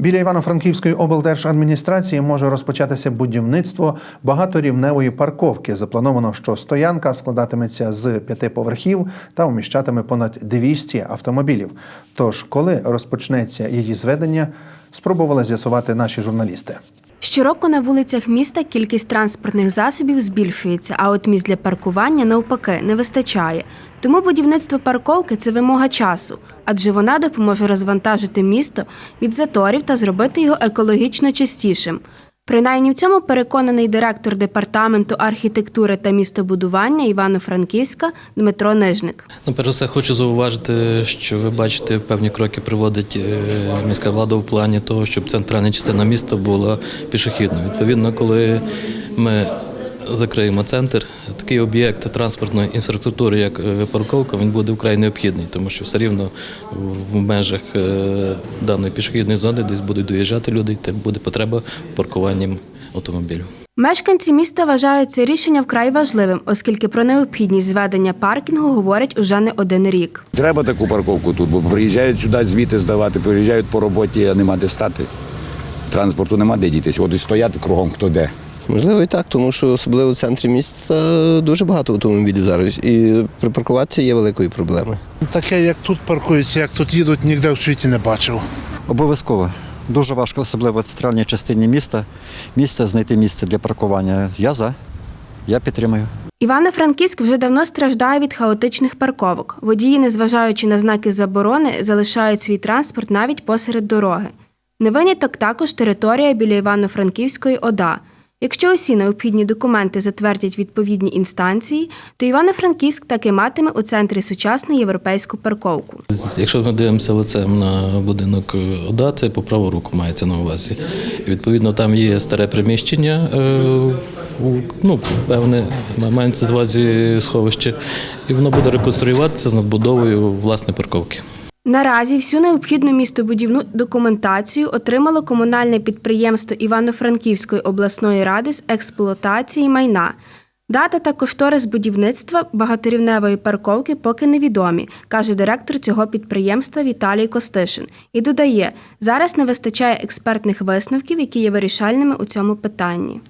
Біля Івано-Франківської облдержадміністрації може розпочатися будівництво багаторівневої парковки. Заплановано, що стоянка складатиметься з п'яти поверхів та вміщатиме понад 200 автомобілів. Тож, коли розпочнеться її зведення, спробували з'ясувати наші журналісти. Щороку на вулицях міста кількість транспортних засобів збільшується, а от місць для паркування навпаки не вистачає. Тому будівництво парковки це вимога часу, адже вона допоможе розвантажити місто від заторів та зробити його екологічно чистішим. Принаймні в цьому переконаний директор департаменту архітектури та містобудування Івано-Франківська Дмитро Нижник. Ну, перш за все, хочу зауважити, що ви бачите, певні кроки приводить е, міська влада в плані того, щоб центральна частина міста була пішохідною. Відповідно, коли ми закриємо центр, такий об'єкт транспортної інфраструктури, як е, парковка, він буде вкрай необхідний, тому що все рівно в межах е, даної пішохідної зони десь будуть доїжджати люди, і буде потреба в паркуванні автомобілів. Мешканці міста вважають це рішення вкрай важливим, оскільки про необхідність зведення паркінгу говорять уже не один рік. Треба таку парковку тут, бо приїжджають сюди звіти здавати, приїжджають по роботі, а нема де стати. Транспорту нема де дітися. От і стояти кругом хто де. Можливо, і так, тому що особливо в центрі міста дуже багато автомобілів зараз. І припаркуватися є великою проблемою. Таке, як тут паркуються, як тут їдуть, ніде в світі не бачив. Обов'язково. Дуже важко, особливо в центральній частині міста, місце знайти місце для паркування. Я за. Я підтримую. Івано-Франківськ вже давно страждає від хаотичних парковок. Водії, незважаючи на знаки заборони, залишають свій транспорт навіть посеред дороги. Не виняток також територія біля Івано-Франківської ОДА. Якщо усі необхідні документи затвердять відповідні інстанції, то Івано-Франківськ таки матиме у центрі сучасну європейську парковку. Якщо ми дивимося лицем на будинок ОДА, це по праву руку мається на увазі. Відповідно, там є старе приміщення, е, ну, певне, мається з увазі сховище, і воно буде реконструюватися з надбудовою власне парковки. Наразі всю необхідну містобудівну документацію отримало комунальне підприємство Івано-Франківської обласної ради з експлуатації майна. Дата та кошторис будівництва багаторівневої парковки поки невідомі, каже директор цього підприємства Віталій Костишин. І додає, зараз не вистачає експертних висновків, які є вирішальними у цьому питанні.